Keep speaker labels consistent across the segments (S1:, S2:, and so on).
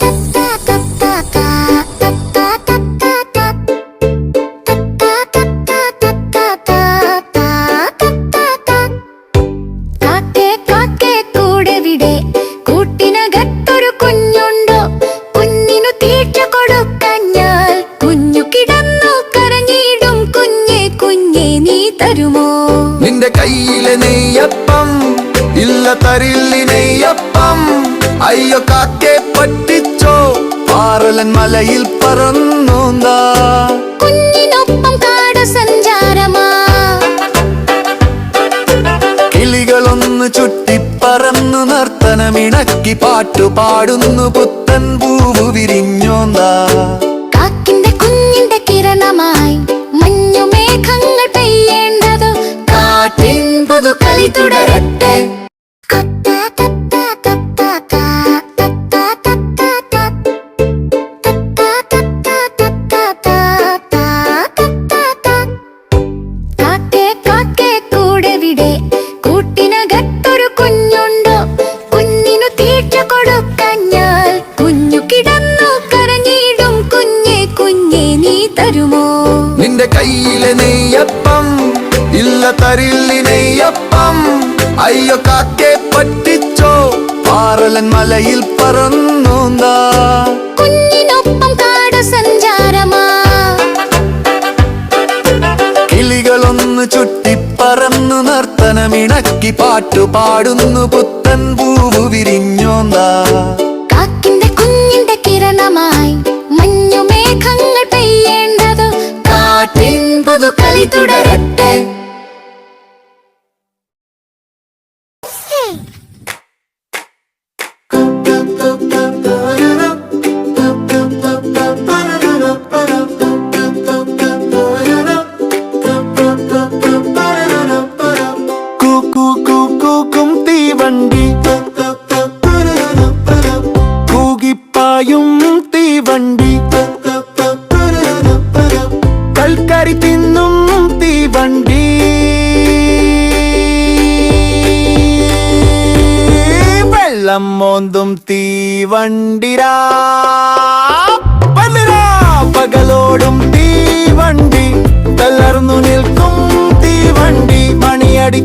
S1: കാക്കേ
S2: നർത്തനമിണക്കി പാട്ടു പാടുന്നു പുത്തൻ പൂവ് വിരിഞ്ഞോന്താ
S1: കാക്കിന്റെ കുഞ്ഞിന്റെ കിരണമായി മഞ്ഞു മേഘങ്ങൾ പെയ്യേണ്ടത്. കാട്ടിൻ
S2: പുതു കളി തുടരട്ടെ. ഇല്ല തരില്ലി നെയ്യപ്പം അയ്യോ കാക്കെ പറ്റിച്ചോ? പാറലൻ മലയിൽ പറന്നു
S1: കുഞ്ഞിനൊപ്പം കാട സഞ്ചാരമാ
S2: കിളികളൊന്ന് ചുറ്റിപ്പറന്നു നർത്തനമിണക്കി പാട്ടു പാടുന്നു പുത്തൻ പൂവ് വിരിഞ്ഞോന്താ
S1: കാക്കിന്റെ കുഞ്ഞിന്റെ കിരണമായി മഞ്ഞുമേഘങ്ങൾ പെയ്യേണ്ടതു. കാറ്റിൻ പുതുകളി തുടരട്ടെ.
S2: തീവണ്ടി കൽക്കരി തിന്നും തീവണ്ടി വെള്ളം മോന്തും തീവണ്ടിരാ പകലോടും തീവണ്ടി തളർന്നു നിൽക്കും തീവണ്ടി മണിയടി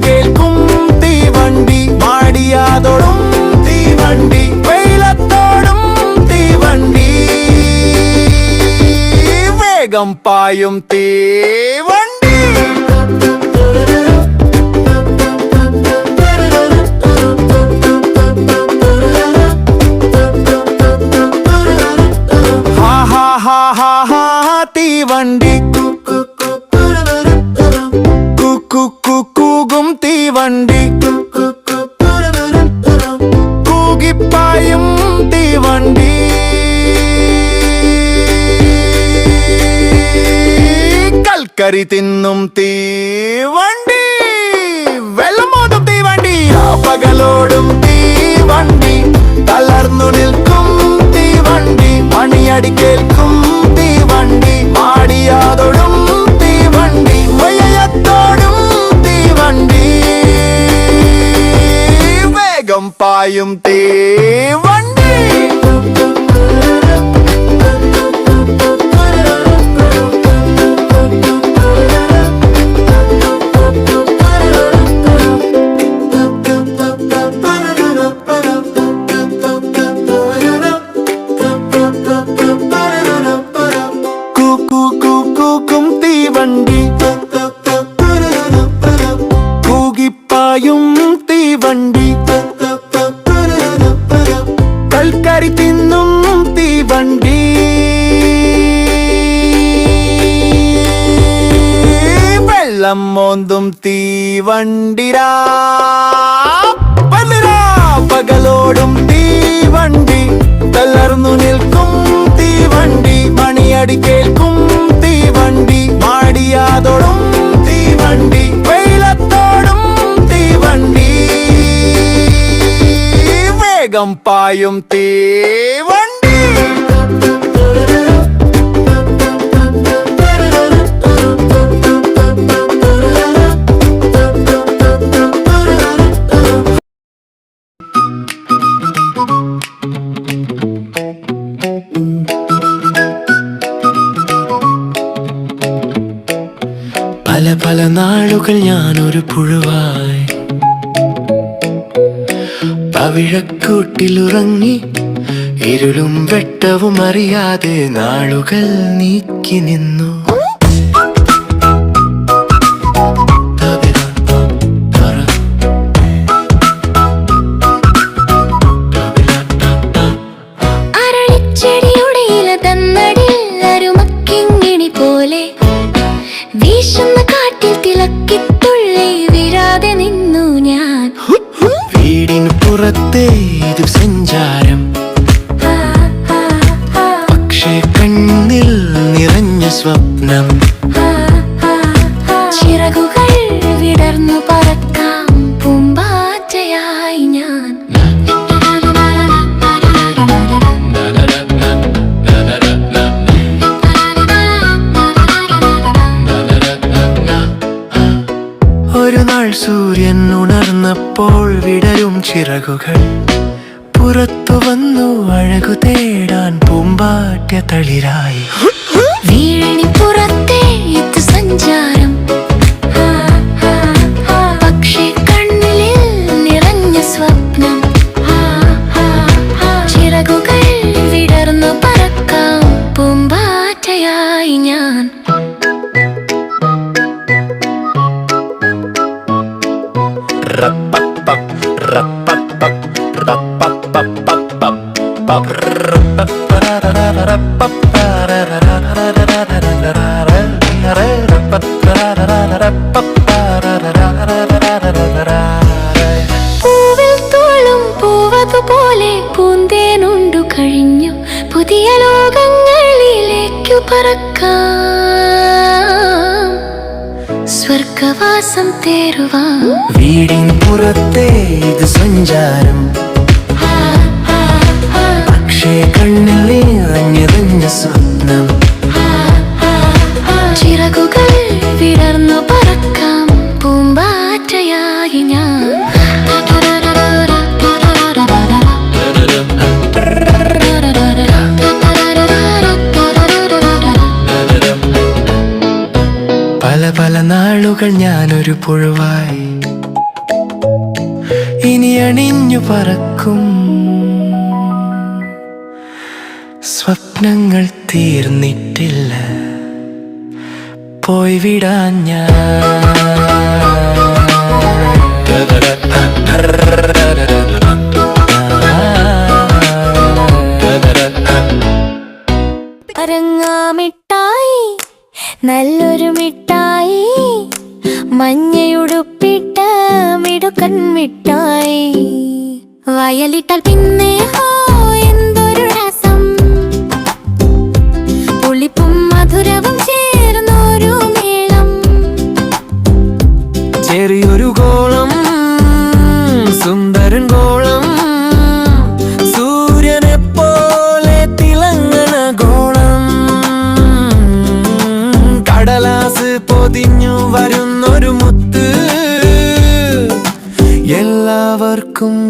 S2: വേഗം പായും തീവണ്ടി കൽക്കരി തിന്നും തീവണ്ടി. വെള്ളമോതും തീവണ്ടി. ആ പകലോടും തീവണ്ടി. തളർന്നു നിൽക്കും തീവണ്ടി. മണിയടി കേൾക്കും തീവണ്ടി. മാടിയാതൊടും തീവണ്ടി. വയ്യത്തോടും തീവണ്ടി. വേഗം പായും തീവണ്ടി. തീവണ്ടിരാ പകലോടും തീവണ്ടി. തളർന്നു നിൽക്കും തീവണ്ടി. മണിയടി കേൾക്കും തീവണ്ടി. മാടിയാതോടും തീവണ്ടി. വെയിലത്തോടും തീവണ്ടി. വേഗം പായും തീവണ്ടി.
S3: പവിഴക്കൂട്ടിലുറങ്ങി ഇരുളും വെട്ടവും അറിയാതെ നാളുകൾ നീക്കി നിന്നു.
S1: ചിറകുകൾ
S3: പുറത്തു വന്നു അഴകു തേടാൻ പൂമ്പാറ്റ തളിരായി
S1: വീഴണി പുറത്തെ ഇത് സഞ്ചാരം ആ, ആ, ആ. പക്ഷേ കണ്ണിൽ നിറഞ്ഞ സ്വപ്നം ആ, ആ, ആ. ചിറകുകൾ വിടർന്നു പറക്കാം പൂമ്പാറ്റയായി ഞാൻ
S3: ഞാനൊരു പുഴുവായി ഇനി അണിഞ്ഞു പറക്കും. സ്വപ്നങ്ങൾ തീർന്നിട്ടില്ല. പോയി വിടാൻ ഞാൻ
S1: മിഠായി വയലിട്ടാൽ പിന്നെ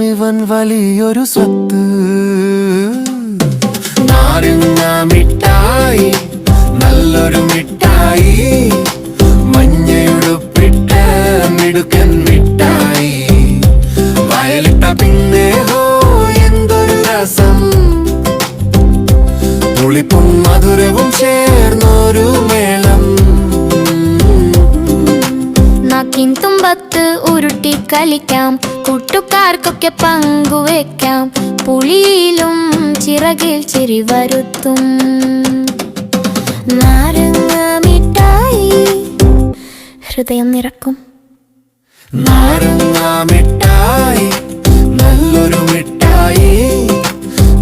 S3: ഇവൻ വലിയൊരു സ്വത്ത്. നാരങ്ങ മിഠായി നല്ലൊരു മിഠായി മഞ്ഞയുടുപ്പിട്ട മിടുക്കൻ മിഠായി. വയലിട്ട പിന്നെ ഹോ എന്തൊരു രസം. പുളിപ്പും മധുരവും ചേർന്നൊരു മേളം.
S1: നാക്കിൻ തുമ്പത്ത് ഉരുട്ടി കളിക്കാം. കൂട്ടുകാർക്കൊക്കെ പങ്കുവെക്കാം പുളിയിലും ചിറകിൽ ചിരി വരുത്തും. നാരങ്ങ മിഠായി ഹൃദയം നിറക്കും.
S3: നാരങ്ങ മിഠായി നല്ലൊരു മിഠായി.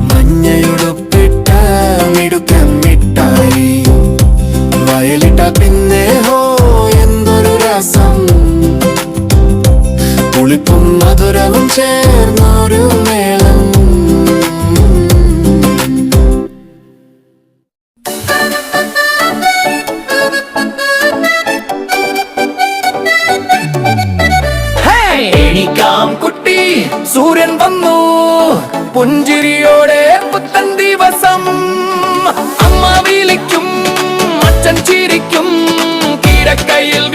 S3: മഞ്ഞയുടുപ്പിട്ട മിടുക്കൻ മിഠായി. വയലിട്ട പിന്നെ ഹോ പുളിപ്പും മധുരവും ചേർന്നൊരു മേളം. എണിക്കാം കുട്ടി സൂര്യൻ വന്നു. പുഞ്ചിരിയോടെ പുത്തൻ ദിവസം. അമ്മ വിളിക്കും അച്ഛൻ ചിരിക്കും കിടക്കയിൽ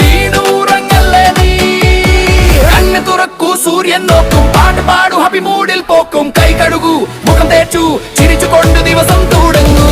S3: പറക്കൂ
S4: സൂര്യൻ നോക്കും പാട്ട് പാടു ഹബി മൂടിൽ പോക്കും കൈ കഴുകൂ മുഖം തേച്ചു ചിരിച്ചു കൊണ്ട് ദിവസം തുടങ്ങൂ.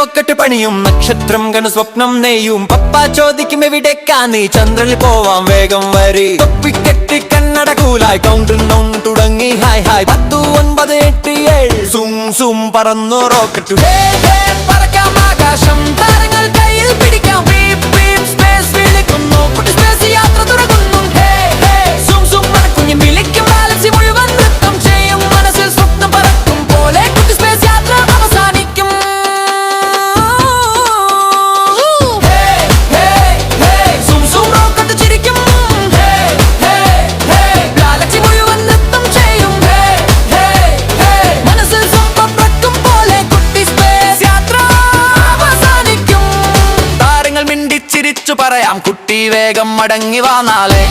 S5: റോക്കറ്റ് പണിയും നക്ഷത്രം കണ് സ്വപ്നം നെയ്യും. പപ്പ ചോദിക്കും എവിടേക്കാ നീ ചന്ദ്രനിൽ പോവാം വേഗം വരി. വിക്കറ്റ് കണ്ണട കൂലായി കൗണ്ടിൽ നൗണ്ട് തുടങ്ങി ഹായ് ഹായ്. പത്തു ഒൻപത് എട്ട് ഏഴ്. സും സും പറന്നു റോക്കറ്റ്. പറക്കാം ആകാശം. താരങ്ങൾ കയ്യിൽ പിടിക്കാം. വേഗം മടങ്ങി വാന്നാലേ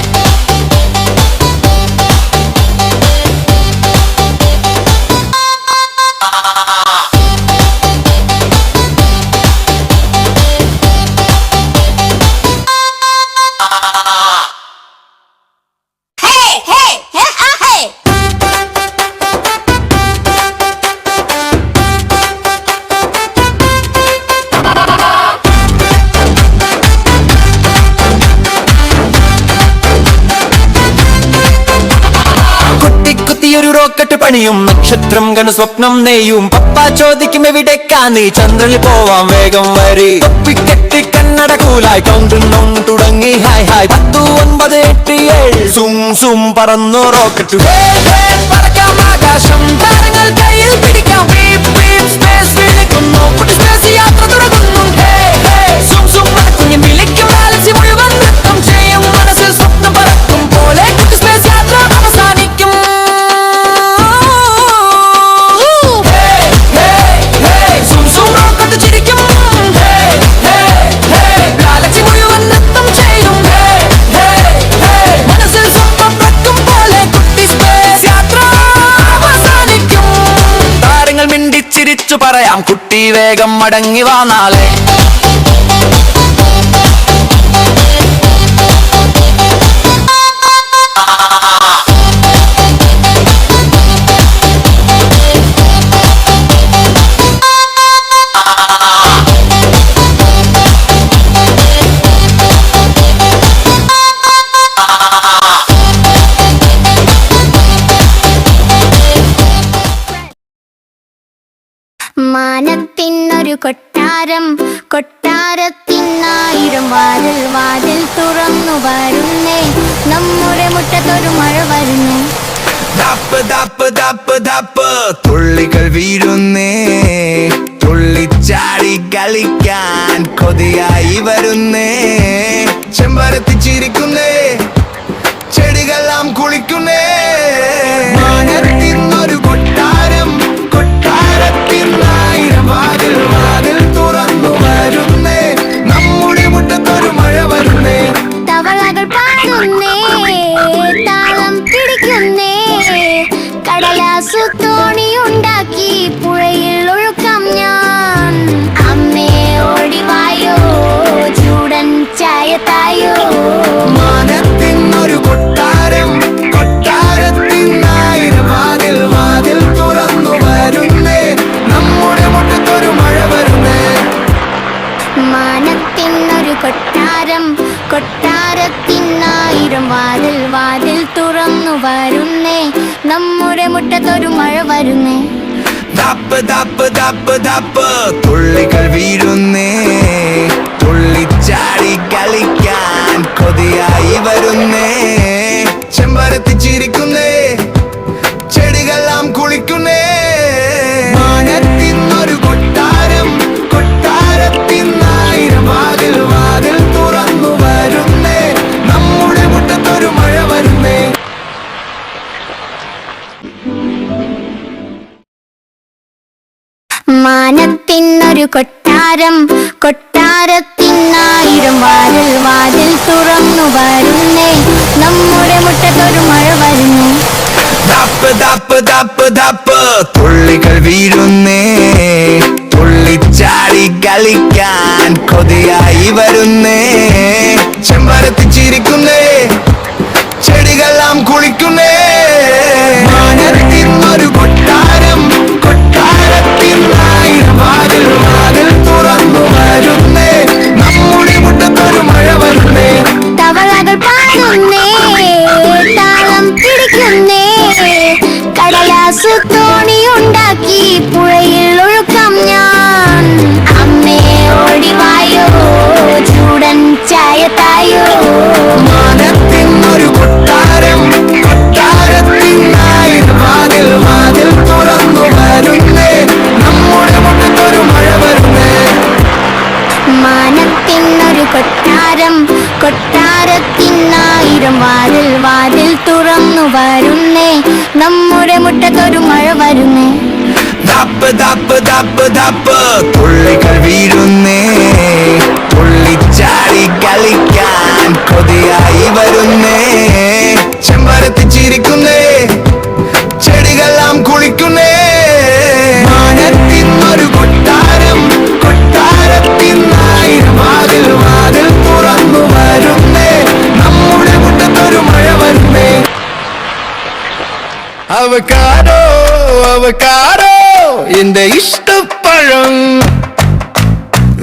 S5: പണിയും നക്ഷത്രം കണ്ട് സ്വപ്നം നെയ്യും. പപ്പ ചോദിക്കും എവിടേക്കാ നീ ചന്ദ്രനിൽ പോവാൻ വേഗം വരി. കെട്ടി കണ്ണട കൂലായി കൗണ്ടും തുടങ്ങി ഹായ് ഹായ്. പത്തു ഒൻപത് എട്ട് ഏഴ്. സും സും പറന്നു റോക്കറ്റ് പറക്കാം ആകാശം. കയ്യിൽ പിടിക്കാം. വേഗം മടങ്ങി വാ
S6: മാനത്തിനൊരു കൊട്ടാരം കൊട്ടാരത്തിനായിരം വാതിൽ വാതിൽ തുറന്നു വരുന്നേ. നമ്മുടെ മുറ്റത്തൊരു മഴ വരുന്നു.
S7: തുള്ളികൾ വീഴുന്നേ. തുള്ളിച്ചാടി കളിക്കാൻ കൊതിയായി വരുന്നേ. ചെമ്പരത്തി ചിരിക്കുന്നേ. ചെടികളെല്ലാം കുളിക്കുന്നേ.
S6: പാടുന്നേ
S7: ദപ്പ് ദപ്പ് ദപ്പ് ദപ്പ്. തുള്ളികൾ വീഴുന്നേ. തുള്ളിച്ചാടി കളിക്കാൻ കൊതിയായി വരുന്നേ. കൊട്ടാരം കൊട്ടാരത്തിനായിരം വാതിൽ വാതിൽ തുറന്നു വരുന്നേ. നമ്മുടെ മുറ്റത്തൊരു മഴ വരുന്നു. ദപ്പ് ദപ്പ് ദപ്പ് ദപ്പ്. തുള്ളികൾ വീഴുന്നേ. തുള്ളിച്ചാടി കളിക്കാൻ കൊതിയായി വരുന്നേ. ചെമ്പരത്തി ചിരിക്കുന്നേ. ചെടികളെല്ലാം കുളിക്കുന്നേ. മുറ്റത്തൊരു മഴ വരുന്നേ. ദപ്പ് ദപ്പ് ദപ്പ് ദപ്പ്. തുള്ളികൾ വീഴുന്നേ. തുള്ളിച്ചാടി കളിക്കാൻ കൊതിയായി വരുന്നേ. ചെമ്പരത്തി ചിരിക്കുന്നേ. അവക്കാരോ അവക്കാരോ എന്റെ ഇഷ്ടപ്പഴം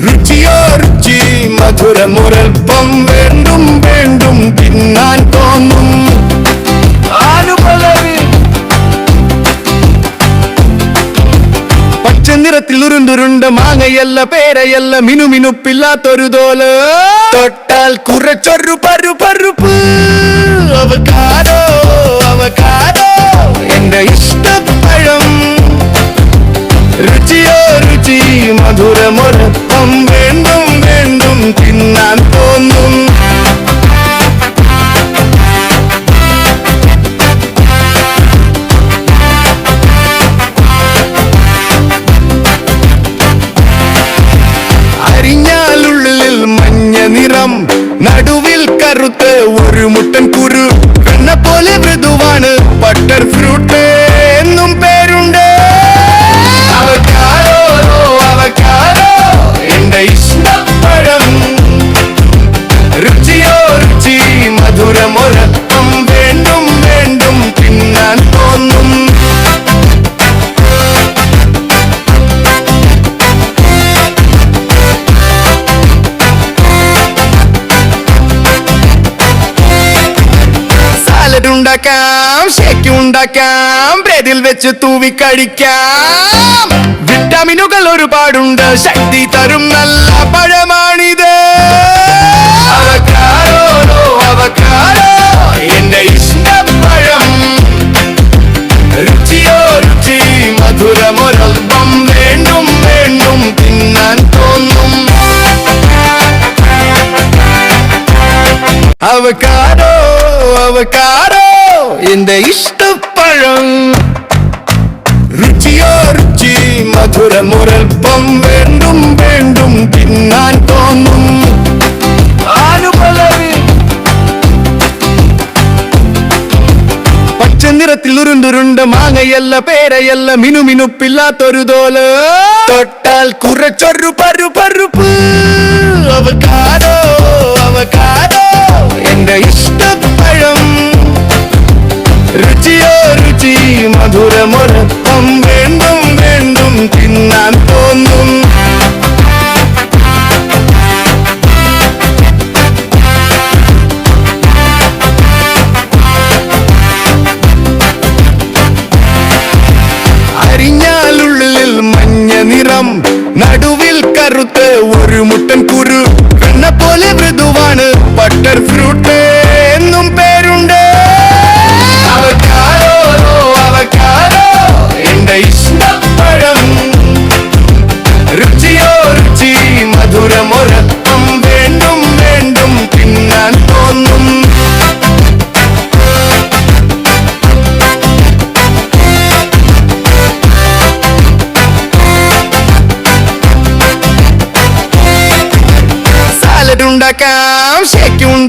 S7: രുചിയോ രുചി മധുരമുരൽപ്പം വേണ്ടും വേണ്ടും തിന്നാൻ തോന്നും ആനുപലവി പച്ച നിറത്തിൽ ഉരുണ്ടുരുണ്ട മാങ്ങ
S8: മാങ്ങയല്ല പേരയല്ല മിനുമിനുപ്പില്ലാത്തൊരു തോൽ തൊട്ടാൽ കുറച്ചൊരു പരു പരുപ്പ് അവക്കാരോ അവക്കാരോ എന്റെ ഇഷ്ടപ്പഴം. രുചിയോ രുചി മധുരമൊരപ്പം വേണ്ടും വേണ്ടും തിന്നാൻ തോന്നും. അരിഞ്ഞാലുള്ളിൽ മഞ്ഞ നിറം നടുവിൽ കറുത്ത് ഒരു മുട്ടൻ കുരു. കണ്ണ പോലെ മൃദുവാണ് ബട്ടർ ഫ്രൂട്ട് വെച്ച് തൂവി കഴിക്കാം. വിറ്റാമിനുകൾ ഒരുപാടുണ്ട് ശക്തി തരും നല്ല പഴമാണിത്. എന്റെ ഇഷ്ടപ്പഴം രുചിയോ രുചി മധുരമൊരൽപ്പം വേണ്ടും വേണ്ടും തിന്നാൻ തോന്നും. അവക്കാരോ അവക്കാരോ എന്റെ ഇഷ്ടപ്പഴം രുചിയോ രുചി മധുരമുരൽപ്പം വേണ്ടും വേണ്ടും തിന്നാൻ തോന്നും ആനുപലവി പച്ച നിറത്തിൽ ഉരുണ്ടുരുണ്ട് മാങ്ങയല്ല പേരയല്ല മിനുമിനുപ്പില്ലാത്തൊരു തോൽ തൊട്ടാൽ കുറച്ചൊരു പരു പരുപ്പ് അവക്കാരോ അവക്കാരോ എന്റെ ഇഷ്ടപ്പഴം രുചിയോ രുചി മധുരമൊരപ്പം വേണ്ടും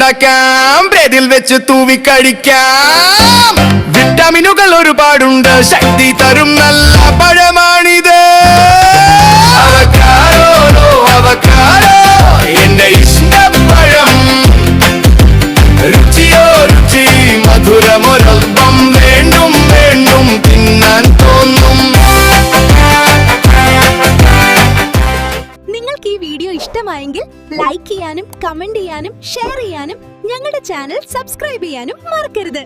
S8: ഉണ്ടാക്കാം. ബ്രെഡിൽ വെച്ച് തൂവി കഴിക്കാം വിറ്റാമിനുകൾ ഒരുപാടുണ്ട്. ശക്തി തരും നല്ല പഴമാണിത്. അവക്കാരോ
S9: കമന്റ് ചെയ്യാനും ഷെയർ ചെയ്യാനും ഞങ്ങളുടെ ചാനൽ സബ്സ്ക്രൈബ് ചെയ്യാനും മറക്കരുത്.